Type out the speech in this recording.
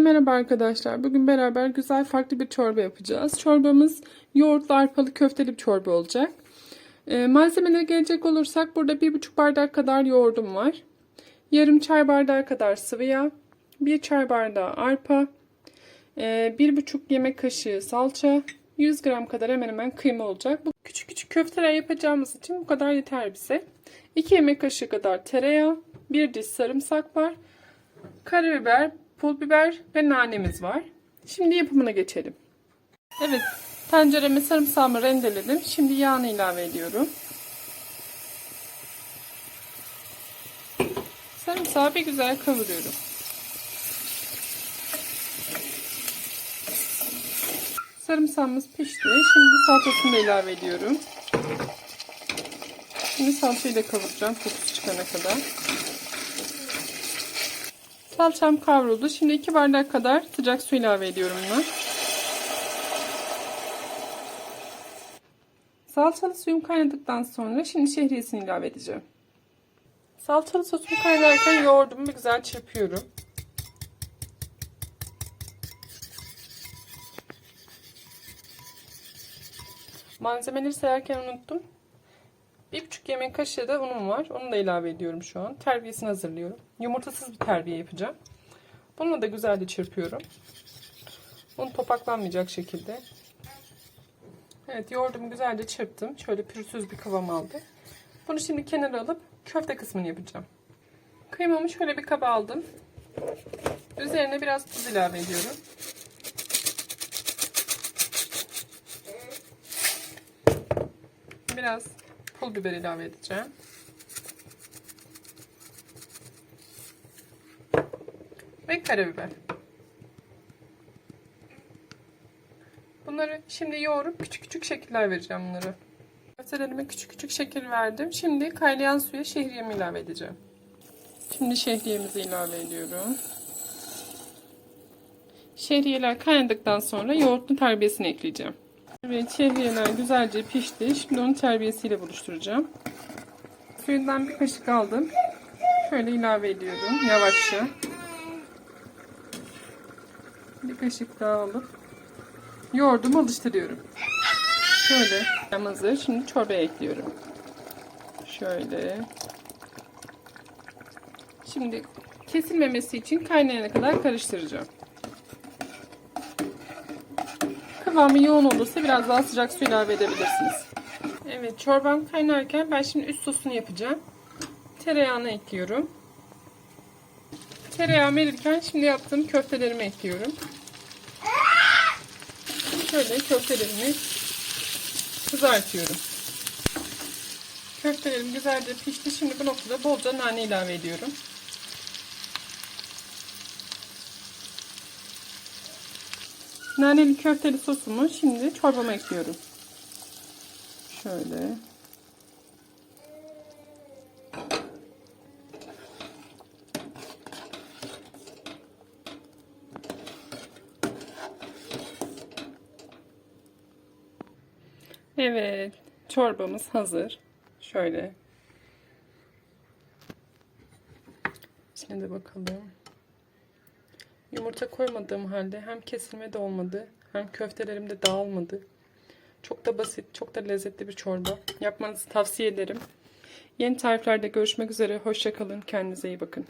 Merhaba arkadaşlar. Bugün beraber güzel farklı bir çorba yapacağız. Çorbamız yoğurtlu arpalı köfteli bir çorba olacak. Ee, malzemelere gelecek olursak burada 1,5 bardak kadar yoğurdum var. Yarım çay bardağı kadar sıvı yağ. 1 çay bardağı arpa. e, 1,5 yemek kaşığı salça. 100 gram kadar hemen hemen kıyma olacak. Bu küçük küçük köfteler yapacağımız için bu kadar yeter bize. 2 yemek kaşığı kadar tereyağı. 1 diş sarımsak var. Karabiber, pul biber ve nanemiz var. Şimdi yapımına geçelim. Evet, tencereme sarımsağımı rendeledim. Şimdi yağını ilave ediyorum. Sarımsağı bir güzel kavuruyorum. Sarımsağımız pişti. Şimdi salçasını da ilave ediyorum. Şimdi salçayı da kavuracağım kokusu çıkana kadar. Salçam kavruldu. Şimdi 2 bardak kadar sıcak su ilave ediyorum buna. Salçalı suyum kaynadıktan sonra şimdi şehriyesini ilave edeceğim. Salçalı sosum kaynarken yoğurdumu bir güzel çırpıyorum. Malzemeleri sayarken unuttum. Bir buçuk yemek kaşığı da unum var. Onu da ilave ediyorum şu an. Terbiyesini hazırlıyorum. Yumurtasız bir terbiye yapacağım. Bununla da güzelce çırpıyorum. Un topaklanmayacak şekilde. Evet yoğurdumu güzelce çırptım. Şöyle pürüzsüz bir kıvam aldı. Bunu şimdi kenara alıp köfte kısmını yapacağım. Kıymamı şöyle bir kaba aldım. Üzerine biraz tuz ilave ediyorum. Biraz pul biber ilave edeceğim. Ve karabiber. Bunları şimdi yoğurup küçük küçük şekiller vereceğim bunları. Köftelerime küçük küçük şekil verdim. Şimdi kaynayan suya şehriyemi ilave edeceğim. Şimdi şehriyemizi ilave ediyorum. Şehriyeler kaynadıktan sonra yoğurtlu terbiyesini ekleyeceğim. Evet şehriyeler güzelce pişti. Şimdi onu terbiyesiyle buluşturacağım. Suyundan bir kaşık aldım. Şöyle ilave ediyorum yavaşça. Bir kaşık daha alıp yoğurdumu alıştırıyorum. Şöyle hazır. Şimdi çorbaya ekliyorum. Şöyle. Şimdi kesilmemesi için kaynayana kadar karıştıracağım. Kıvamı yoğun olursa biraz daha sıcak su ilave edebilirsiniz. Evet çorbam kaynarken ben şimdi üst sosunu yapacağım. Tereyağını ekliyorum. Tereyağım erirken şimdi yaptığım köftelerimi ekliyorum. Şöyle köftelerimi kızartıyorum. Köftelerim güzelce pişti. Şimdi bu noktada bolca nane ilave ediyorum. Naneli köfteli sosumu şimdi çorbama ekliyorum. Şöyle. Evet, çorbamız hazır. Şöyle. Şimdi bakalım. Yumurta koymadığım halde hem kesilme de olmadı, hem köftelerim de dağılmadı. Çok da basit, çok da lezzetli bir çorba. Yapmanızı tavsiye ederim. Yeni tariflerde görüşmek üzere. Hoşçakalın. Kendinize iyi bakın.